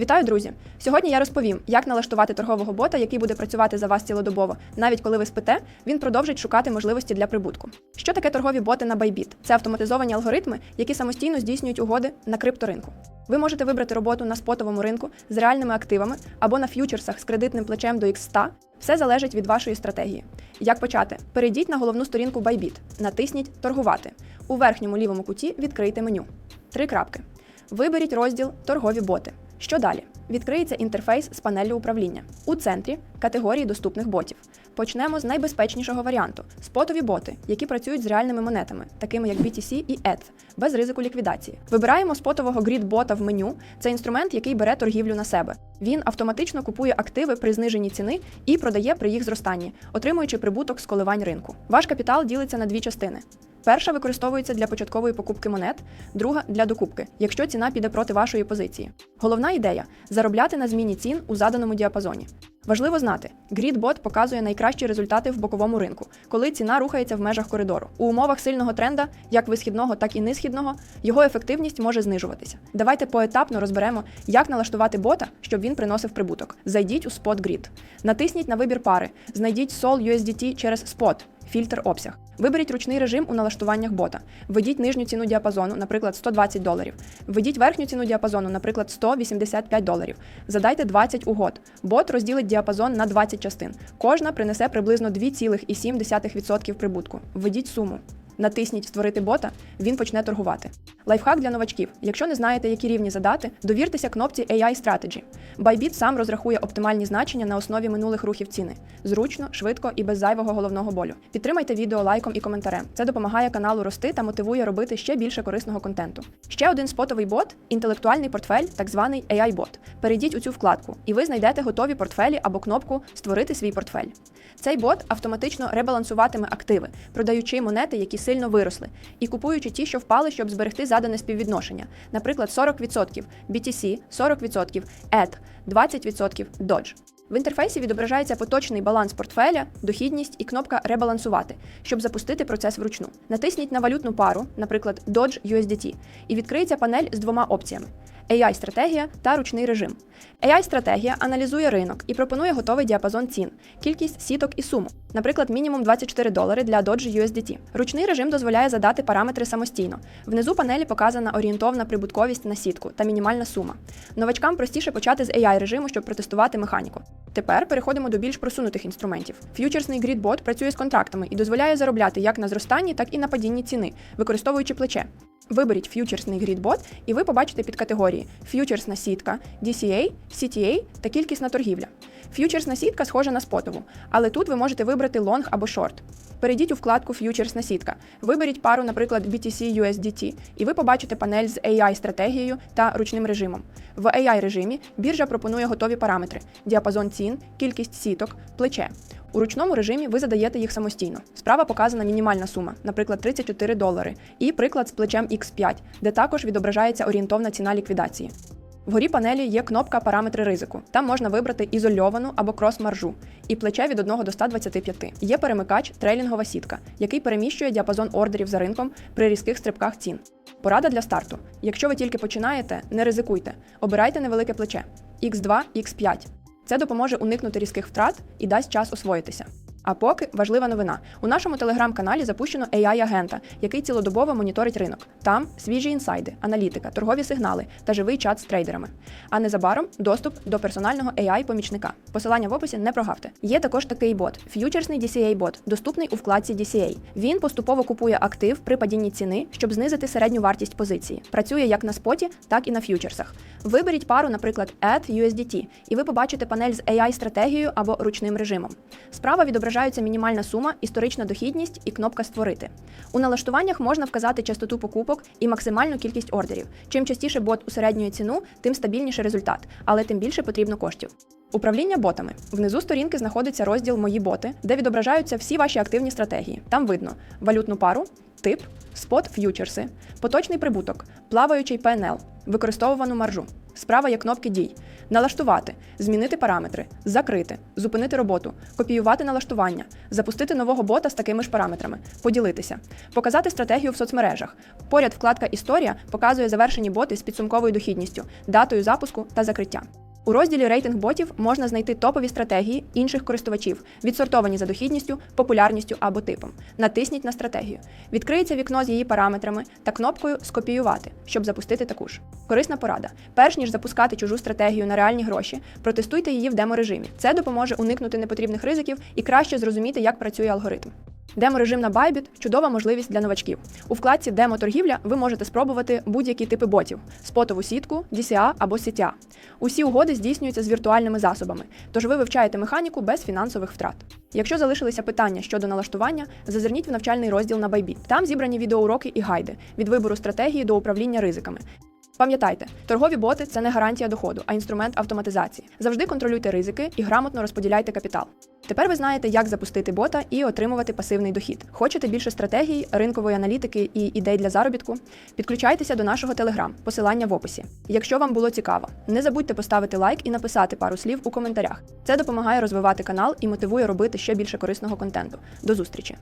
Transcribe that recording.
Вітаю, друзі! Сьогодні я розповім, як налаштувати торгового бота, який буде працювати за вас цілодобово. Навіть коли ви спите, він продовжить шукати можливості для прибутку. Що таке торгові боти на Bybit? Це автоматизовані алгоритми, які самостійно здійснюють угоди на крипторинку. Ви можете вибрати роботу на спотовому ринку з реальними активами або на ф'ючерсах з кредитним плечем до X100. Все залежить від вашої стратегії. Як почати? Перейдіть на головну сторінку Bybit, натисніть Торгувати. У верхньому лівому куті відкрийте меню. Три крапки. Виберіть розділ Торгові боти. Що далі? Відкриється інтерфейс з панеллю управління. У центрі категорії доступних ботів. Почнемо з найбезпечнішого варіанту спотові боти, які працюють з реальними монетами, такими як BTC і ETH, без ризику ліквідації. Вибираємо спотового грід-бота в меню. Це інструмент, який бере торгівлю на себе. Він автоматично купує активи при зниженні ціни і продає при їх зростанні, отримуючи прибуток з коливань ринку. Ваш капітал ділиться на дві частини. Перша використовується для початкової покупки монет, друга для докупки, якщо ціна піде проти вашої позиції. Головна ідея заробляти на зміні цін у заданому діапазоні. Важливо знати, GridBot показує найкращі результати в боковому ринку, коли ціна рухається в межах коридору. У умовах сильного тренда, як висхідного, так і нисхідного, його ефективність може знижуватися. Давайте поетапно розберемо, як налаштувати бота, щоб він приносив прибуток. Зайдіть у SpotGrid. Натисніть на вибір пари, знайдіть Sol USDT через Spot, фільтр обсяг. Виберіть ручний режим у налаштуваннях бота. Введіть нижню ціну діапазону, наприклад, 120 доларів. Введіть верхню ціну діапазону, наприклад, 185 доларів. Задайте 20 угод. Бот розділить діапазон на 20 частин. Кожна принесе приблизно 2,7% прибутку. Введіть суму. Натисніть Створити бота, він почне торгувати. Лайфхак для новачків. Якщо не знаєте, які рівні задати, довіртеся кнопці AI Strategy. Bybit сам розрахує оптимальні значення на основі минулих рухів ціни. Зручно, швидко і без зайвого головного болю. Підтримайте відео лайком і коментарем. Це допомагає каналу рости та мотивує робити ще більше корисного контенту. Ще один спотовий бот інтелектуальний портфель, так званий AI-бот. Перейдіть у цю вкладку, і ви знайдете готові портфелі або кнопку Створити свій портфель. Цей бот автоматично ребалансуватиме активи, продаючи монети, які сильно виросли, і купуючи ті, що впали, щоб зберегти задане співвідношення. Наприклад, 40% BTC, 40% ETH, 20% Dodge. В інтерфейсі відображається поточний баланс портфеля, дохідність і кнопка Ребалансувати, щоб запустити процес вручну. Натисніть на валютну пару, наприклад, Dodge USDT, і відкриється панель з двома опціями. AI-стратегія та ручний режим. AI-стратегія аналізує ринок і пропонує готовий діапазон цін, кількість сіток і суму, наприклад, мінімум 24 долари для Dodge USDT. Ручний режим дозволяє задати параметри самостійно. Внизу панелі показана орієнтовна прибутковість на сітку та мінімальна сума. Новачкам простіше почати з AI-режиму, щоб протестувати механіку. Тепер переходимо до більш просунутих інструментів. Ф'ючерсний грідбот працює з контрактами і дозволяє заробляти як на зростанні, так і на падінні ціни, використовуючи плече. Виберіть ф'ючерсний грідбот, і ви побачите під категорії ф'ючерсна сітка, DCA, CTA та кількісна торгівля. Ф'ючерсна сітка схожа на спотову, але тут ви можете вибрати лонг або шорт. Перейдіть у вкладку Ф'ючерсна сітка. Виберіть пару, наприклад, BTC USDT, і ви побачите панель з AI-стратегією та ручним режимом. В AI-режимі біржа пропонує готові параметри: діапазон цін, кількість сіток, плече. У ручному режимі ви задаєте їх самостійно. Справа показана мінімальна сума, наприклад, 34 долари, і приклад з плечем X5, де також відображається орієнтовна ціна ліквідації. Вгорі панелі є кнопка Параметри ризику. Там можна вибрати ізольовану або крос-маржу і плече від 1 до 125. Є перемикач трейлінгова сітка, який переміщує діапазон ордерів за ринком при різких стрибках цін. Порада для старту. Якщо ви тільки починаєте, не ризикуйте. Обирайте невелике плече X2, X5. Це допоможе уникнути різких втрат і дасть час освоїтися. А поки важлива новина: у нашому телеграм-каналі запущено AI-агента, який цілодобово моніторить ринок. Там свіжі інсайди, аналітика, торгові сигнали та живий чат з трейдерами. А незабаром доступ до персонального AI-помічника. Посилання в описі не прогавте. Є також такий бот ф'ючерсний DCA-бот, доступний у вкладці DCA. Він поступово купує актив при падінні ціни, щоб знизити середню вартість позиції. Працює як на споті, так і на ф'ючерсах. Виберіть пару, наприклад, ETH USDT, і ви побачите панель з AI-стратегією або ручним режимом. Справа відображаються мінімальна сума, історична дохідність і кнопка Створити. У налаштуваннях можна вказати частоту покупок і максимальну кількість ордерів. Чим частіше бот усереднює ціну, тим стабільніше результат, але тим більше потрібно коштів. Управління ботами. Внизу сторінки знаходиться розділ Мої боти, де відображаються всі ваші активні стратегії. Там видно валютну пару, тип, спот ф'ючерси, поточний прибуток, плаваючий ПНЛ, використовувану маржу. Справа є кнопки дій: налаштувати, змінити параметри, закрити, зупинити роботу, копіювати налаштування, запустити нового бота з такими ж параметрами, поділитися, показати стратегію в соцмережах. Поряд вкладка Історія показує завершені боти з підсумковою дохідністю, датою запуску та закриття. У розділі рейтинг ботів можна знайти топові стратегії інших користувачів, відсортовані за дохідністю, популярністю або типом. Натисніть на стратегію. Відкриється вікно з її параметрами та кнопкою Скопіювати, щоб запустити таку ж. Корисна порада. Перш ніж запускати чужу стратегію на реальні гроші, протестуйте її в деморежимі. Це допоможе уникнути непотрібних ризиків і краще зрозуміти, як працює алгоритм. Демо-режим на Bybit – чудова можливість для новачків. У вкладці Демо-торгівля ви можете спробувати будь-які типи ботів: спотову сітку, DCA або CTA. Усі угоди здійснюються з віртуальними засобами, тож ви вивчаєте механіку без фінансових втрат. Якщо залишилися питання щодо налаштування, зазирніть в навчальний розділ на Bybit. Там зібрані відеоуроки і гайди від вибору стратегії до управління ризиками. Пам'ятайте, торгові боти це не гарантія доходу, а інструмент автоматизації. Завжди контролюйте ризики і грамотно розподіляйте капітал. Тепер ви знаєте, як запустити бота і отримувати пасивний дохід. Хочете більше стратегій, ринкової аналітики і ідей для заробітку? Підключайтеся до нашого телеграм, посилання в описі. Якщо вам було цікаво, не забудьте поставити лайк і написати пару слів у коментарях. Це допомагає розвивати канал і мотивує робити ще більше корисного контенту. До зустрічі!